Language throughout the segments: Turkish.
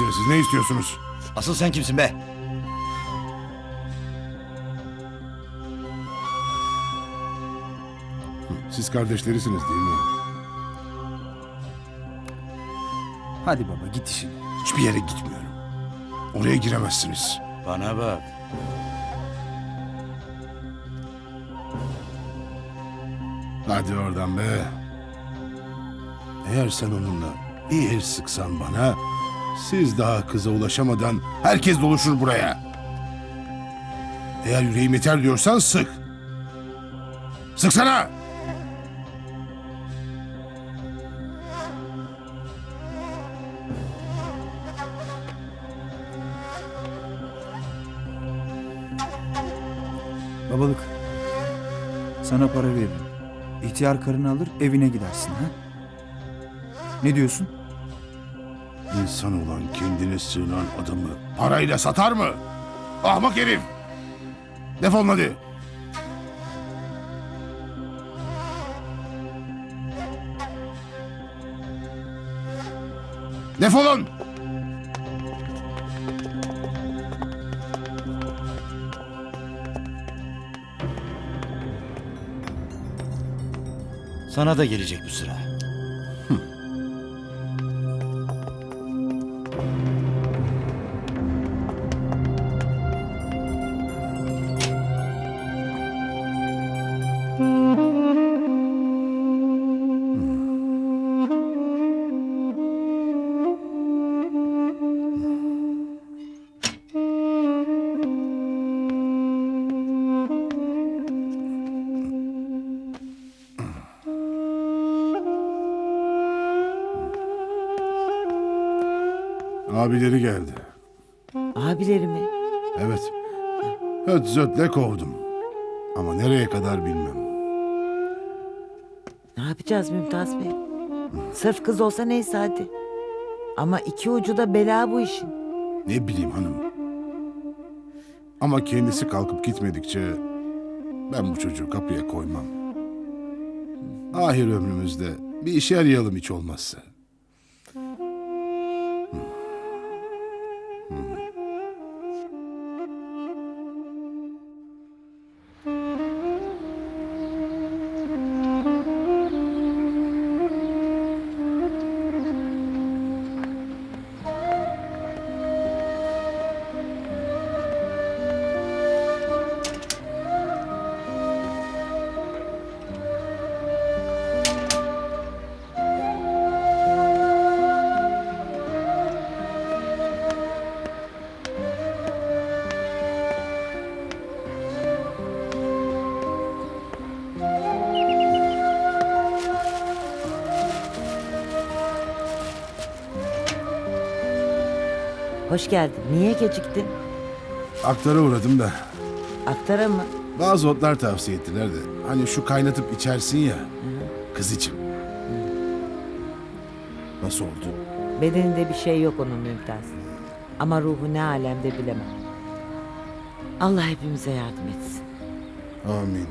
Kimsiniz siz? Ne istiyorsunuz? Asıl sen kimsin be? Siz kardeşlerisiniz değil mi? Hadi baba git işine. Hiçbir yere gitmiyorum. Oraya giremezsiniz. Bana bak. Hadi oradan be. Eğer sen onunla bir el sıksan bana, siz daha kıza ulaşamadan herkes doluşur buraya. Eğer yüreğim yeter diyorsan sık. Sıksana! Babalık. Sana para veririm. İhtiyar karını alır evine gidersin ha? Ne diyorsun? İnsan olan kendine sığınan adamı parayla satar mı? Ahmak herif! Defolun hadi. Defolun! Sana da gelecek bu sıra. Abileri geldi. Abileri mi? Evet. Höt zötle kovdum. Ama nereye kadar bilmem. Ne yapacağız Mümtaz Bey? Sırf kız olsa neyse hadi. Ama iki ucu da bela bu işin. Ne bileyim hanım. Ama kendisi kalkıp gitmedikçe ben bu çocuğu kapıya koymam. Ahir ömrümüzde bir işe yarayalım hiç olmazsa. Hoş geldin. Niye geciktin? Aktara uğradım da Aktara mı? bazı otlar tavsiye ettiler de. Hani şu kaynatıp içersin ya kız için. Nasıl oldu? Bedeninde bir şey yok onun Mümtaz. Ama ruhu ne alemde bilemem. Allah hepimize yardım etsin. Amin.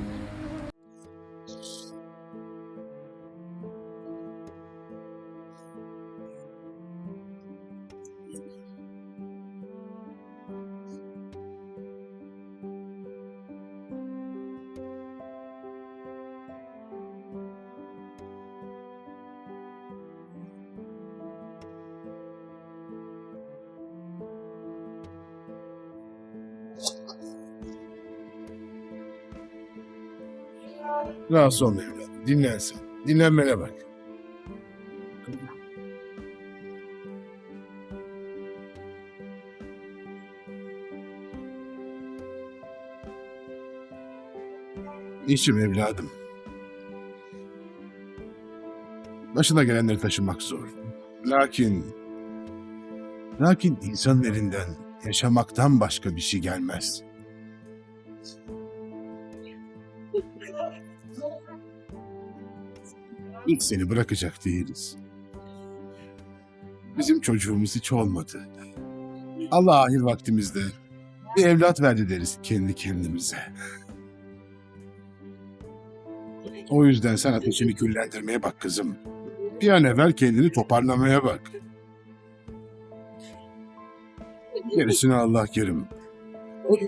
Rahatsız olma evladım. Dinlen sen. Dinlenmene bak. İşim evladım. Başına gelenleri taşımak zor. Lakin... Lakin insanın elinden yaşamaktan başka bir şey gelmez. Hiç seni bırakacak değiliz. Bizim çocuğumuz hiç olmadı. Allah ahir vaktimizde bir evlat verdi deriz kendi kendimize. O yüzden sen ateşini küllendirmeye bak kızım. Bir an evvel kendini toparlamaya bak. Gerisini Allah kerim.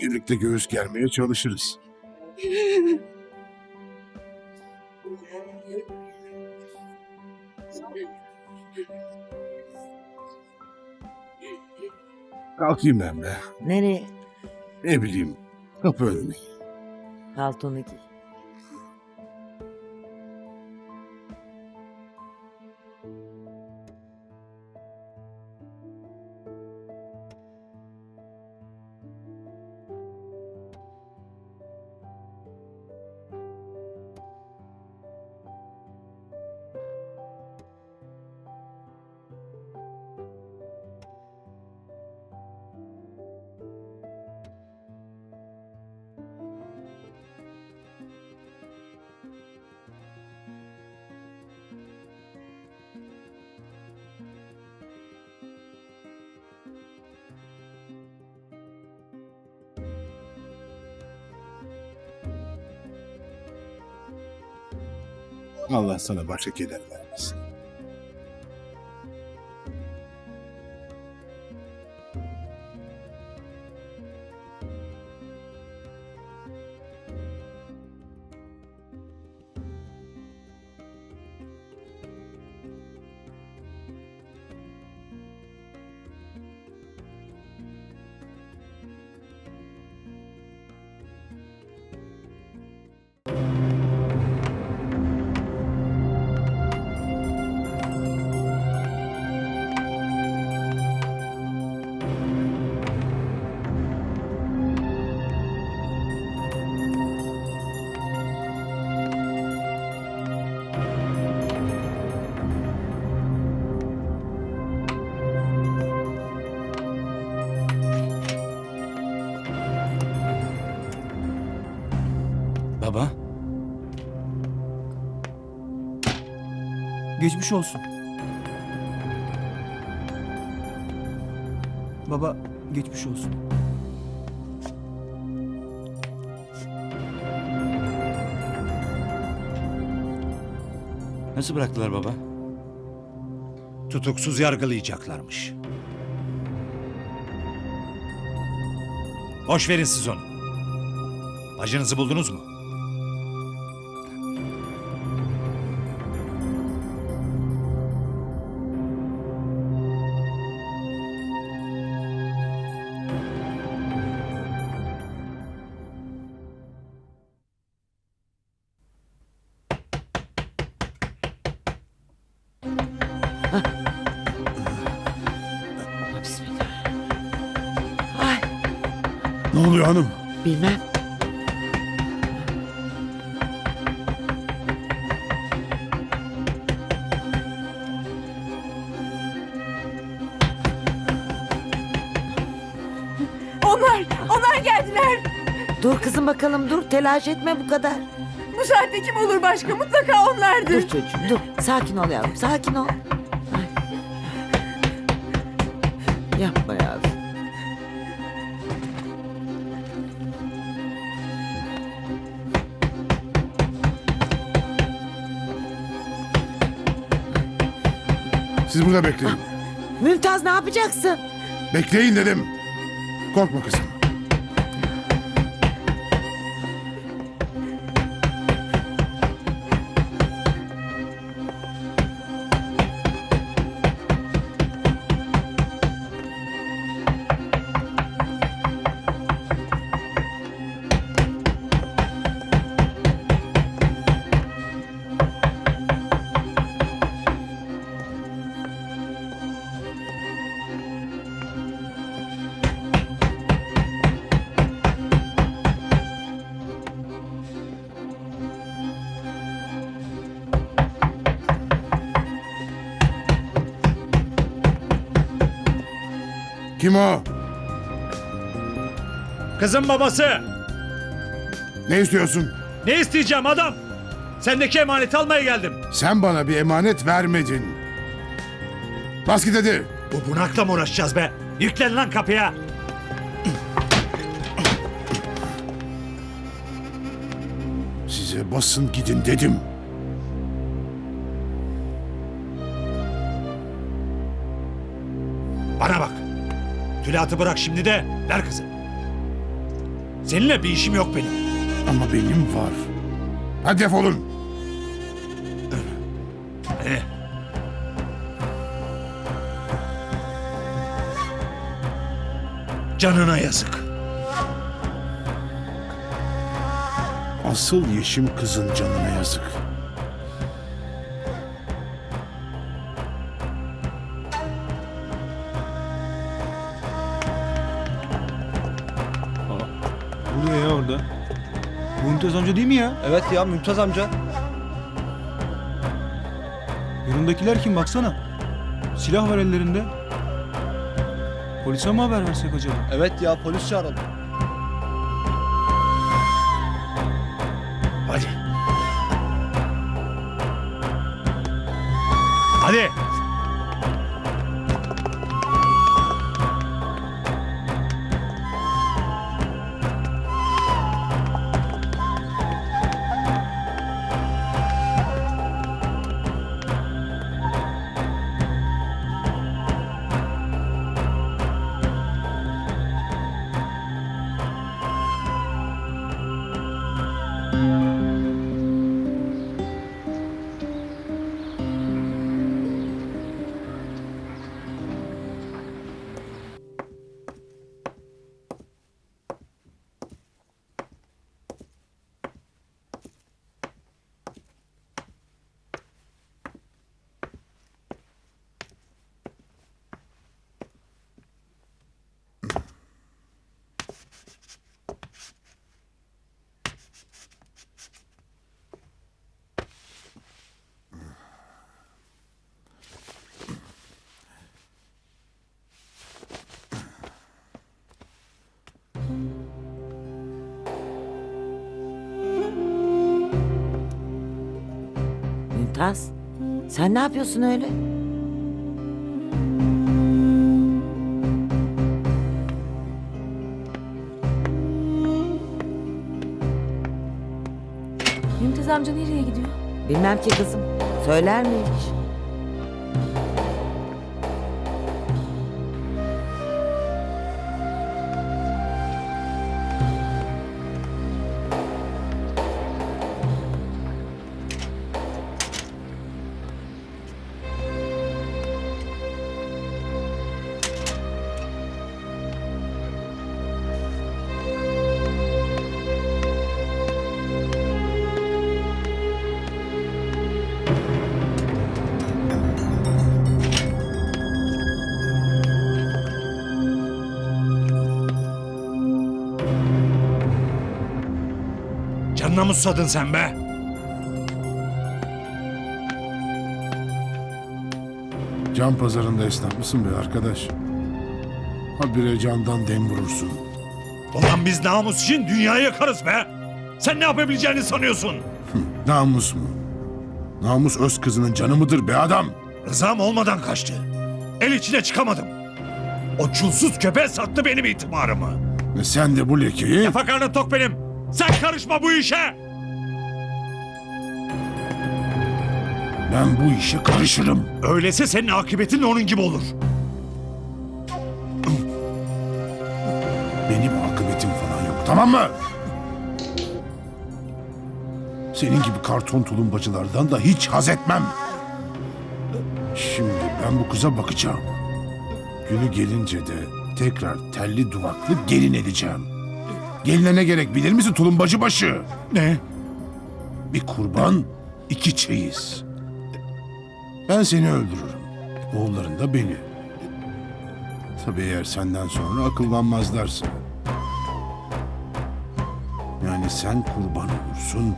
Birlikte göğüs germeye çalışırız. Kalkayım ben de. Nereye? Ne bileyim. Kapı önüne. Paltonu giy. Allah sana başka keder vermesin. Geçmiş olsun. Baba geçmiş olsun. Nasıl bıraktılar baba? Tutuksuz yargılayacaklarmış. Boş verin siz onu. Bacınızı buldunuz mu? Oluyor hanım? bilmem. Onlar, onlar geldiler. Dur kızım bakalım dur telaş etme bu kadar. Bu saatte kim olur başka? Mutlaka onlardır. Dur çocuğum dur. Sakin ol yavrum sakin ol. Ay. Yapma yavrum. Siz burada bekleyin. Mümtaz ne yapacaksın? Bekleyin dedim. Korkma kızım. Kim o? Kızın babası. Ne istiyorsun? Ne isteyeceğim adam? Sendeki emaneti almaya geldim. Sen bana bir emanet vermedin. Bas git hadi. Bu bunakla mı uğraşacağız be? Yüklen lan kapıya. Size basın gidin dedim. Tülatı bırak şimdi de ver kızı. Seninle bir işim yok benim. Ama benim var. Hadi defolun. Hadi. Canına yazık. Asıl yeşim kızın canına yazık. Mümtaz amca değil mi ya? Evet ya Mümtaz amca. Yanındakiler kim baksana. Silah var ellerinde. Polise mi haber versek acaba? Evet ya polis çağıralım. Hadi. Hadi. Mümtaz sen ne yapıyorsun öyle? Mümtaz amca nereye gidiyor? Bilmem ki kızım. Söyler miymiş? Canına mı susadın sen be? Can pazarında esnaf mısın be arkadaş? Habire candan dem vurursun. Ulan biz namus için dünyayı yakarız be. Sen ne yapabileceğini sanıyorsun? Namus mu? Namus öz kızının canı mıdır be adam? Rızam olmadan kaçtı. El içine çıkamadım. O çulsuz köpeğe sattı benim itibarımı. Ve sen de bu lekeyi... Kafa karnı tok benim. Sen karışma bu işe. Ben bu işe karışırım. Öyleyse senin akıbetin onun gibi olur. Benim akıbetim falan yok tamam mı? Senin gibi karton tulumbacılardan da hiç haz etmem. Şimdi ben bu kıza bakacağım. Günü gelince de tekrar telli duvaklı gelin edeceğim. Geline ne gerek bilir misin tulumbacı başı? Ne? Bir kurban, iki çeyiz. Ben seni öldürürüm. Oğulların da beni. Tabii eğer senden sonra akıllanmazlarsa. Yani sen kurban olursun,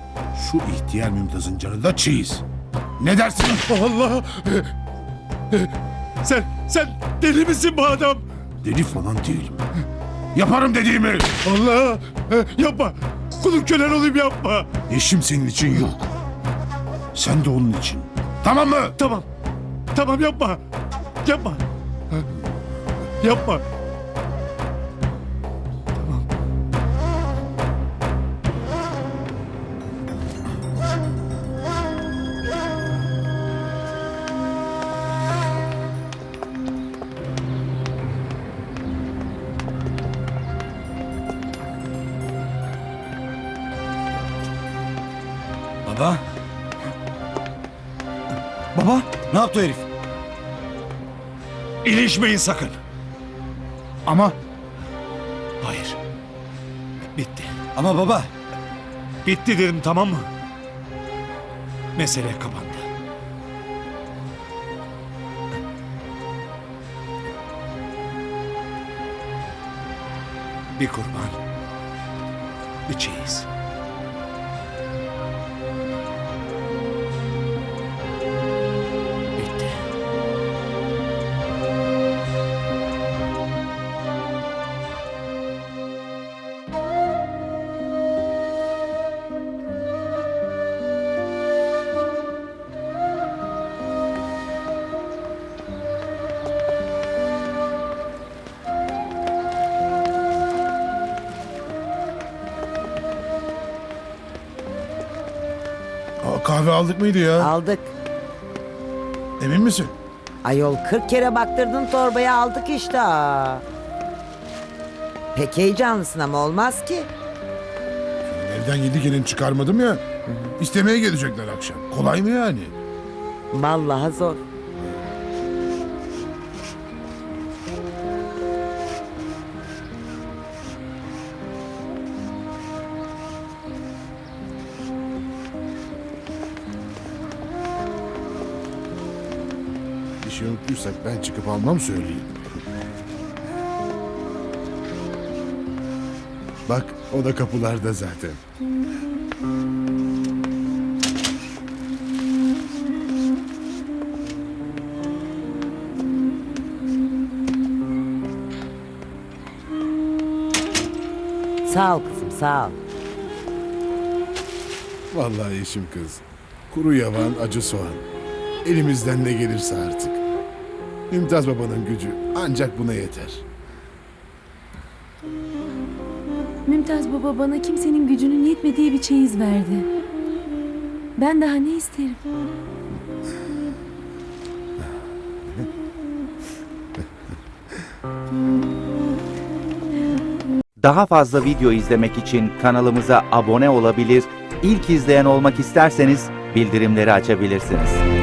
şu ihtiyar Mümtaz'ın canı da çeyiz. Ne dersin? Allah! Sen, sen deli misin bu adam? Deli falan değilim. Yaparım dediğimi. Allah! Yapma! Kulun kölen olayım yapma! Eşim senin için yok. Sen de onun için. Tamam mı? Tamam. Tamam yapma. Yapma. Yapma. Yaptı herif? İlişmeyin sakın. Ama Hayır. Bitti. ama baba Bitti dedim tamam mı? Mesele kapandı. Bir kurban. Bir çeyiz. Kahve aldık mıydı ya? Aldık. Emin misin? Ayol 40 kere baktırdın torbaya aldık işte. aa. Pek heyecanlısın ama olmaz ki. Evden yedi gelin çıkarmadım ya. İstemeye gelecekler akşam. Kolay mı yani? Vallahi zor. Unuttuysak ben çıkıp almam söyleyeyim. Bak o da kapılarda zaten. Sağ ol kızım sağ ol. Vallahi eşim kız. Kuru yavan, acı soğan. Elimizden ne gelirse artık. Mümtaz babanın gücü ancak buna yeter. Mümtaz baba bana kimsenin gücünün yetmediği bir çeyiz verdi. Ben daha ne isterim? Daha fazla video izlemek için kanalımıza abone olabilir, ilk izleyen olmak isterseniz bildirimleri açabilirsiniz.